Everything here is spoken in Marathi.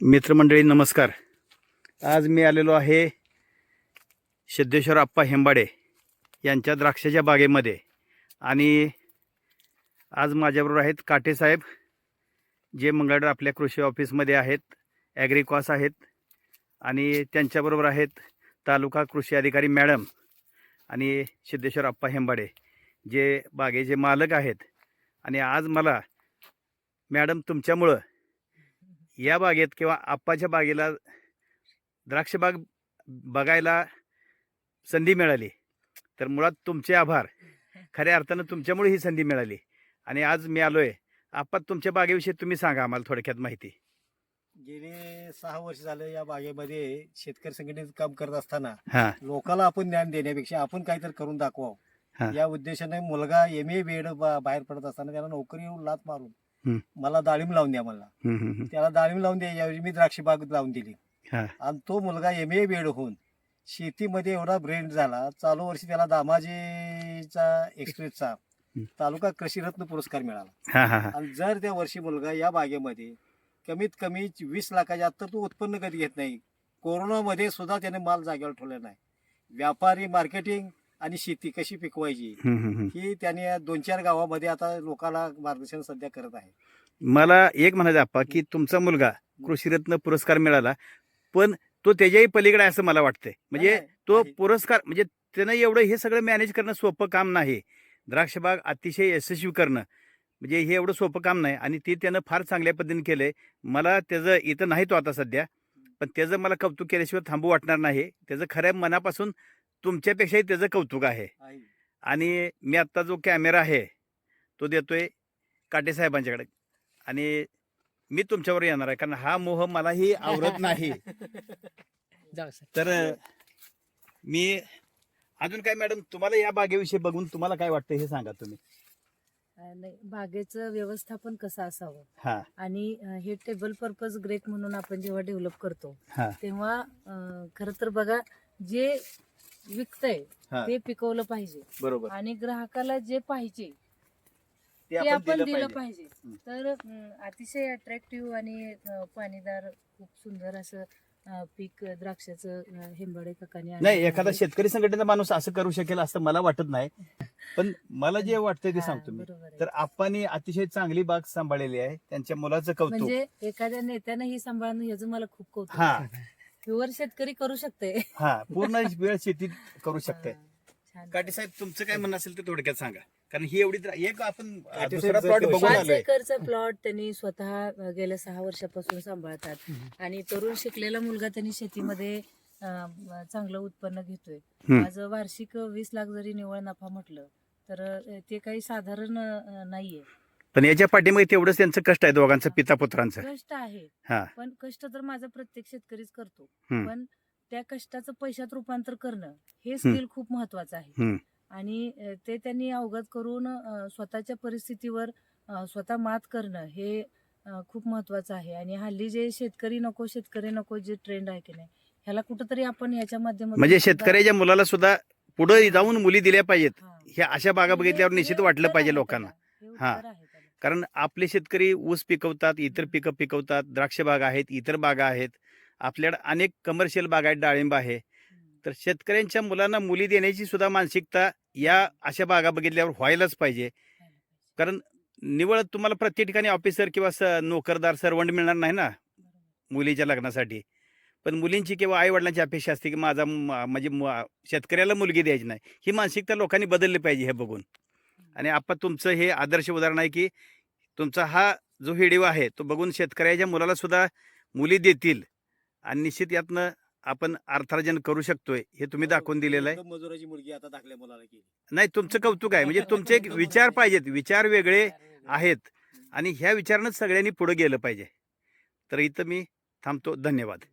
मित्रमंडळी नमस्कार. आज मी आलेलो आहे सिद्धेश्वर आप्पा हेंबाडे यांच्या द्राक्षाच्या बागेमध्ये. आणि आज माझ्याबरोबर आहेत काटेसाहेब जे मंगळवार आपल्या कृषी ऑफिसमध्ये आहेत ॲग्रिकॉस आहेत. आणि त्यांच्याबरोबर आहेत तालुका कृषी अधिकारी मॅडम आणि सिद्धेश्वर आप्पा हेंबाडे जे बागेचे मालक आहेत. आणि आज मला मॅडम तुमच्यामुळं या बागेत किंवा आप्पाच्या बागेला द्राक्ष बाग बघायला संधी मिळाली. तर मुळात तुमचे आभार. खऱ्या अर्थानं तुमच्यामुळे ही संधी मिळाली. आणि आज मी आलोय. आप्पा तुमच्या बागेविषयी तुम्ही सांगा आम्हाला थोडक्यात माहिती. गेले सहा वर्ष झाले या बागेमध्ये शेतकरी संघटनेचं काम करत असताना लोकांना आपण ज्ञान देण्यापेक्षा आपण काहीतरी करून हा. दाखवावं या उद्देशाने मुलगा एम ए बेड बाहेर पडत असताना त्याला नोकरी येऊन लात मारून मला डाळिंब लावून द्या मला. त्याला डाळिंब लावून द्या यावेळी मी द्राक्षी बाग लावून दिली. हा. आणि तो मुलगा एम ए बेड होऊन शेतीमध्ये एवढा ब्रेन झाला चालू वर्षी त्याला दामाजीचा एक्सप्रेसचा तालुका कृषीरत्न पुरस्कार मिळाला. हां हां हां. आणि जर त्या वर्षी मुलगा या बागेमध्ये कमीत कमी वीस लाखाच्या आत तर तो उत्पन्न कधी घेत नाही कोरोनामध्ये सुद्धा त्याने माल जागेवर ठेवला नाही. व्यापारी मार्केटिंग आणि शेती कशी पिकवायची. ही त्याने दोन चार गावामध्ये आता लोकांना मार्गदर्शन सध्या करत आहे. मला एक म्हणायचं आप्पा की तुमचा मुलगा कृषीरत्न पुरस्कार मिळाला पण तो त्याच्याही पलीकडे असं मला वाटतंय. म्हणजे तो. पुरस्कार म्हणजे त्यानं एवढं हे सगळं मॅनेज करणं सोपं काम नाही. द्राक्षबाग अतिशय यशस्वी करणं म्हणजे हे एवढं सोपं काम नाही. आणि ते त्यानं फार चांगल्या पद्धतीने केलंय. मला त्याचं इथं नाही तो आता सध्या पण त्याचं मला कौतुक केल्याशिवाय थांबू वाटणार नाही. त्याचं खऱ्या मनापासून तुमच्यापेक्षाही त्याचं कौतुक आहे. आणि मी आत्ता जो कॅमेरा आहे तो देतोय काटे साहेबांच्याकडे. आणि मी तुमच्यावर येणार आहे कारण हा मोह मलाही आवरत नाही. तर मी अजून काय मॅडम तुम्हाला या बागेविषयी बघून तुम्हाला काय वाटतं हे सांगा तुम्ही. बागेचं व्यवस्थापन कसं असावं? हा. आणि हे टेबल पर्पज ग्रेट म्हणून आपण जेव्हा डेव्हलप करतो तेव्हा खर तर बघा जे विकतंय हा ते पिकवलं पाहिजे बरोबर आणि ग्राहकाला जे पाहिजे ते ते आपण दिलं पाहिजे. हं. तर अं, अतिशय अट्रॅक्टिव्ह आणि अं, पाणीदार खूप सुंदर असं अं, पीक द्राक्षाचं अं, हेंबाडे काकाने नाही एखादा आहे. शेतकरी संघटनेचा माणूस असं करू शकेल असं मला वाटत नाही पण मला जे वाटतंय ते हा, सांगतो मी बरोबर आहे. तर आप्पानी अतिशय चांगली बाग सांभाळलेली आहे त्यांच्या मुलाचं कौतुक म्हणजे एखाद्या नेत्यानं ही सांभाळणं याचं मला खूप कौतुक हा आहे. प्युअर शेतकरी करू शकते. हा पूर्ण वेळ शेतीत करू शकते. हा. काटे साहेब तुमचं काय म्हणणं असेल ते थोडक्यात सांगा. कारण ही एवढी एक आपण दुसरा प्लॉट बघून पाच आलोय. एकरचा प्लॉट त्यांनी स्वतः गेल्या सहा वर्षापासून सांभाळतात. आणि तरुण शिकलेला मुलगा त्यांनी शेतीमध्ये अं, चांगलं उत्पन्न घेतोय. हम्म. आज वार्षिक वीस लाख जरी निव्वळ नफा म्हटलं तर अं, ते काही साधारण अं, नाहीये. पण याच्या पाठीमागे तेवढंच त्यांचं कष्ट आहे दोघांचं पिता पुत्रांचं कष्ट आहे हा पण कष्ट तर माझा प्रत्येक शेतकरीच करतो हम्म. पण त्या कष्टाचं पैशात रूपांतर करणं हे स्किल खूप महत्वाचं आहे हम्म. आणि अ, ते त्यांनी अवगत करून अ, स्वतःच्या परिस्थितीवर अ, स्वतः मात करणं हे अ, खूप महत्वाचं आहे आणि हल्ली जे शेतकरी नको शेतकरी नको जे ट्रेंड आहे की नाही ह्याला कुठंतरी आपण याच्या माध्यमातून म्हणजे सुद्धा- शेतकऱ्याच्या मुलाला सुद्धा पुढे जाऊन मुली दिल्या पाहिजेत हा. अशा बागा हे- बघितल्यावर निश्चित वाटलं पाहिजे लोकांना. हे हा. कारण आपले शेतकरी ऊस पिकवतात इतर पिकं पिकवतात द्राक्ष बागा आहेत इतर बागा आहेत. आपल्याकडे अनेक कमर्शियल बागा आहेत डाळिंब आहे. तर शेतकऱ्यांच्या मुलांना मुली देण्याची सुद्धा मानसिकता या अशा बागा बघितल्यावर व्हायलाच पाहिजे. कारण निवळ तुम्हाला प्रत्येक ठिकाणी ऑफिसर किंवा स नोकरदार सर्वंट मिळणार नाही ना. मुलीच्या लग्नासाठी. पण मुलींची किंवा आई वडिलांची अपेक्षा असते की माझा म्हणजे शेतकऱ्याला मुलगी द्यायची नाही. ही मानसिकता लोकांनी बदलली पाहिजे हे बघून. आणि आपण तुमचं हे आदर्श उदाहरण आहे की तुमचा हा जो व्हिडिओ आहे तो बघून शेतकऱ्याच्या मुलाला सुद्धा मुली देतील आणि निश्चित यातनं आपण अर्थार्जन करू शकतोय हे तुम्ही दाखवून दिलेलं आहे. मजुराची मुलगी आता दाखल्या मुलाला केली नाही तुमचं कौतुक आहे. म्हणजे तुमचे एक विचार पाहिजेत विचार वेगळे आहेत आणि ह्या विचारानंच सगळ्यांनी पुढे गेलं पाहिजे. तर इथं मी थांबतो. धन्यवाद.